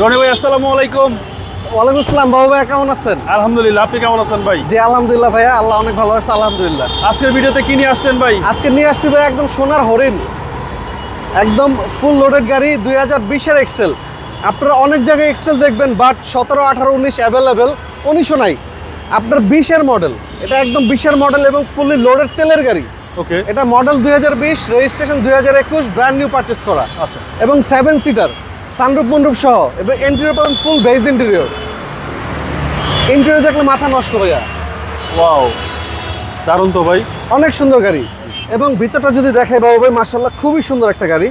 রনি ভাই আসসালামু আলাইকুম। ওয়ালাইকুম আসসালাম বাবু ভাই কেমন আছেন? আলহামদুলিল্লাহ আপনি কেমন আছেন ভাই? জি আলহামদুলিল্লাহ ভাইয়া আল্লাহ অনেক ভালো আছে আলহামদুলিল্লাহ। আজকের ভিডিওতে কি নিয়ে আসলেন ভাই? আজকে নিয়ে আসছি ভাই একদম সোনার হরিণ। একদম ফুল লোডেড গাড়ি দুই হাজার বিশের এক্সটেল আপনারা অনেক জায়গায় এক্সটেল দেখবেন বাট সতেরো আঠারো উনিশ অ্যাভেলেবেল উনিশও নাই। আপনার বিশের মডেল এটা একদম বিশের মডেল এবং ফুললি লোডেড তেলের গাড়ি। ওকে এটা মডেল দুই হাজার বিশ রেজিস্ট্রেশন দুই হাজার একুশ ব্র্যান্ড নিউ পারচেস করা। আচ্ছা। এবং সেভেন সিটার সানরূপ মন্ডপ সহ। এবং ইন্টেরিয়র পাবেন ফুল বেজ ইন্টেরিয়র ইন্টেরিয়র দেখলে মাথা নষ্ট ভাইয়া। ওয়াও দারুণ তো ভাই। অনেক সুন্দর গাড়ি। এবং ভিতরটা যদি দেখে বাবু ভাই মার্শাল্লাহ খুবই সুন্দর একটা গাড়ি।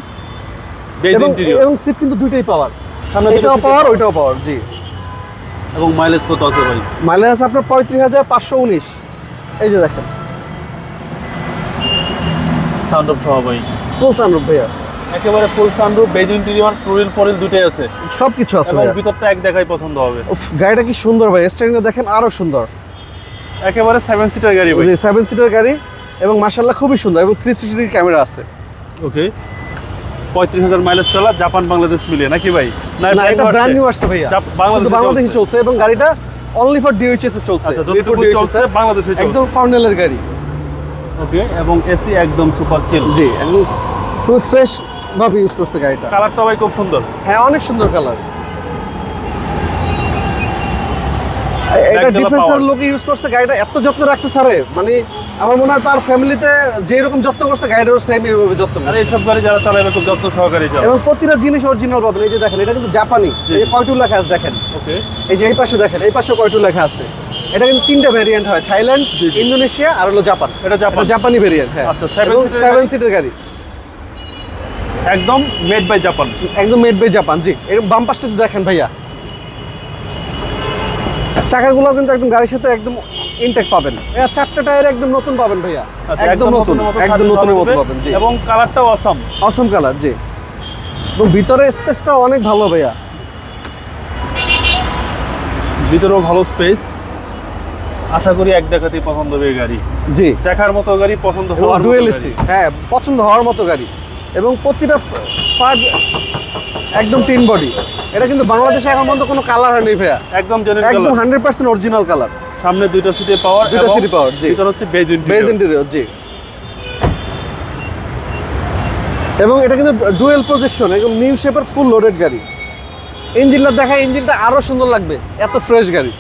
বেজ এবং ইন্টেরিয়র এবং সিট কিন্তু দুইটাই পাওয়ার। সামনে দুটো এটাও পাওয়ার ওইটাও পাওয়ার জি। এবং মাইলেজ কত আছে ভাই? মাইলেজ আপনার পঁয়ত্রিশ হাজার পাঁচশো উনিশ। এই যে দেখেন। সানরুফ সহ ভাই। ফুল সানরূপ ভাইয়া। একেবারে full sunroof beige interior two wheel four wheel দুটোই আছে। সব কিছু আছে এবং ভিতরটা এক দেখাই পছন্দ হবে। উফ, গাড়িটা কি সুন্দর ভাই স্টারিংটা দেখেন আরও সুন্দর। একেবারে সেভেন সিটার গাড়ি ভাই। জি সেভেন সিটার গাড়ি এবং মার্শাল্লাহ খুবই সুন্দর এবং থ্রি সিটির ক্যামেরা আছে। ওকে পঁয়ত্রিশ হাজার মাইলেজ চলা জাপান বাংলাদেশ মিলিয়ে নাকি ভাই? না এটা ব্র্যান্ড নিউ আসছে। ভাইয়া। বাংলাদেশে চলছে। এবং গাড়িটা অনলি ফর ডিওএইচএস এ চলছে। আচ্ছা যতটুকু চলছে বাংলাদেশে চলছে। একদম কর্নেলের গাড়ি। ওকে এবং এসি একদম সুপার চিল জি একদম খুব ফ্রেশ ভাবে ইউজ করছে গাড়িটা। কালারটা ভাই খুব সুন্দর। হ্যাঁ অনেক সুন্দর কালার এটা ডিফেন্সের power। ইউজ করছে গাড়িটা এত যত্ন রাখছে স্যারে মানে আমার মনে হয় তার ফ্যামিলিতে যে রকম যত্ন করছে গাড়িটারও সেম এইভাবে যত্ন আর এইসব গাড়ি যারা চালাবে খুব যত্ন সহকারে চালাবে এবং প্রতিটা জিনিস অরিজিনাল পাবেন। এই যে দেখেন এটা কিন্তু জাপানি এই যে কয়টু লেখা আছে দেখেন। ওকে এই যে এই পাশে দেখেন এই পাশে কয়টু লেখা আছে। এটা কিন্তু তিনটা ভেরিয়েন্ট হয় থাইল্যান্ড ইন্দোনেশিয়া আর হলো জাপান। এটা জাপান। জাপানি ভেরিয়েন্ট হ্যাঁ। আচ্ছা, সেভেন? সিটের গাড়ি? একদম মেড বাই জাপান একদম মেড বাই জাপান জি। এরকম বাম পাশটা দেখেন ভাইয়া। চাকাগুলো কিন্তু একদম গাড়ির সাথে একদম ইনটেক পাবেন। এরা চারটা টায়ার একদম নতুন পাবেন ভাইয়া। আচ্ছা, একদম নতুন একদম নতুনের মতো পাবেন জি। এবং কালারটাও আসাম অসম কালার জি। এবং ভিতরে স্পেসটা অনেক ভালো ভাইয়া। ভিতরেও ভালো স্পেস আশা করি এক দেখাতেই পছন্দ হবে গাড়ি। জি। দেখার মতো গাড়ি পছন্দ হওয়ার ডুয়েল। হ্যাঁ পছন্দ হওয়ার মতো গাড়ি। এবং প্রতিটা পার্ট একদম টিন বডি। এটা কিন্তু বাংলাদেশে এখন পর্যন্ত কোনো কালার হয়নি ভাইয়া। একদম একদম হান্ড্রেড পার্সেন্ট অরিজিনাল কালার সামনে দুইটা সিটে পাওয়ার দুইটা seat power, জি। ভিতর হচ্ছে বেজ বেজ ইন্টেরিয়র জি। এবং এটা কিন্তু ডুয়েল প্রজেকশন একদম নিউ শেপের ফুল লোডেড গাড়ি। ইঞ্জিনটা দেখা ইঞ্জিনটা আরও সুন্দর লাগবে। এত ফ্রেশ গাড়ি।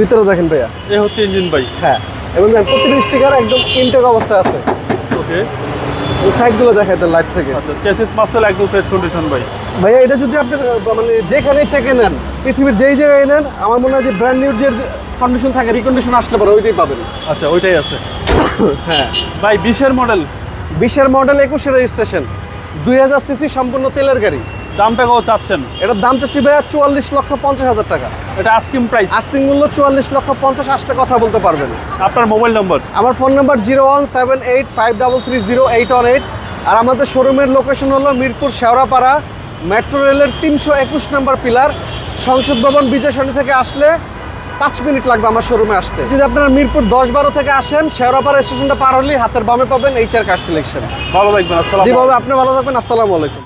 ভিতরে দেখেন ভাইয়া। এই হচ্ছে ইঞ্জিন বাই হ্যাঁ এবং দেখেন প্রতিটি স্টিকার একদম ইনটেক অবস্থায় আছে। ওকে। সাইডগুলো দেখায় দেন লাইট থেকে। আচ্ছা চেসিস মাসেল একদম ফ্রেশ কন্ডিশন ভাই ভাইয়া এটা যদি আপনি মানে যেখানে চেকে নেন পৃথিবীর যেই জায়গায় নেন আমার মনে হয় যে ব্র্যান্ড নিউ যে কন্ডিশন থাকে রিকন্ডিশন আসলে পরে ওইটাই পাবেন। আচ্ছা ওইটাই আছে। হ্যাঁ। ভাই বিশের মডেল বিশের মডেল একুশে রেজিস্ট্রেশন দুই হাজার সিসি সম্পূর্ণ তেলের গাড়ি। দামটা কত চাচ্ছেন? এটার দাম চাচ্ছি ভাইয়া চুয়াল্লিশ লক্ষ পঞ্চাশ হাজার টাকা। এটা আস্কিং প্রাইস আস্তিং মূল্য চুয়াল্লিশ লক্ষ পঞ্চাশ আসলে কথা বলতে পারবেন। আপনার মোবাইল নম্বর আমার phone number zero one seven eight five double three zero eight one eight. আর আমাদের শোরুমের লোকেশন হলো মিরপুর শেওড়াপাড়া মেট্রো রেলের তিনশো একুশ নম্বর পিলার সংসদ ভবন বিজয় সরণি থেকে আসলে পাঁচ মিনিট লাগবে আমার শোরুমে আসতে। যদি আপনারা মিরপুর দশ বারো থেকে আসেন শেওড়াপাড়া স্টেশনটা পার হলেই হাতের বামে পাবেন এইচ আর কার সিলেকশন ভালো থাকবেন আসসালাম জি বাবা আপনি ভালো থাকবেন আসসালামু আলাইকুম।